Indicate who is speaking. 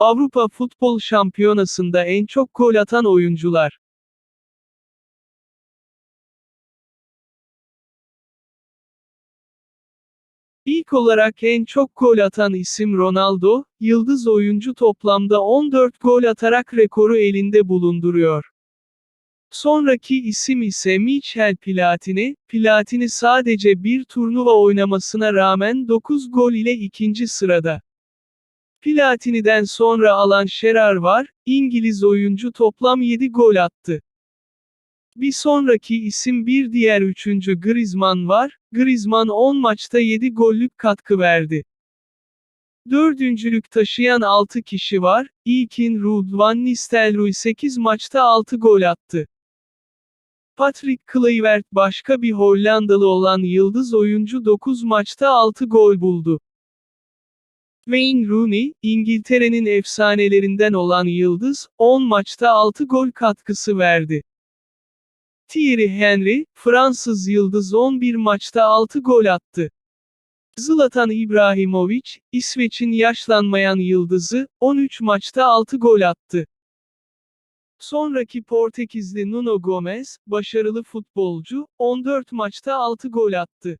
Speaker 1: Avrupa Futbol Şampiyonası'nda en çok gol atan oyuncular. İlk olarak en çok gol atan isim Ronaldo, yıldız oyuncu toplamda 14 gol atarak rekoru elinde bulunduruyor. Sonraki isim ise Michel Platini, Platini sadece bir turnuva oynamasına rağmen 9 gol ile ikinci sırada. Platini'den sonra Alan Shearer var, İngiliz oyuncu toplam 7 gol attı. Bir sonraki isim bir diğer üçüncü Griezmann var, Griezmann 10 maçta 7 gollük katkı verdi. Dördüncülük taşıyan 6 kişi var, İlkin Ruud van Nistelrooy 8 maçta 6 gol attı. Patrick Kluivert başka bir Hollandalı olan yıldız oyuncu 9 maçta 6 gol buldu. Wayne Rooney, İngiltere'nin efsanelerinden olan yıldız, 10 maçta 6 gol katkısı verdi. Thierry Henry, Fransız yıldız 11 maçta 6 gol attı. Zlatan İbrahimovic, İsveç'in yaşlanmayan yıldızı, 13 maçta 6 gol attı. Sonraki Portekizli Nuno Gomes, başarılı futbolcu, 14 maçta 6 gol attı.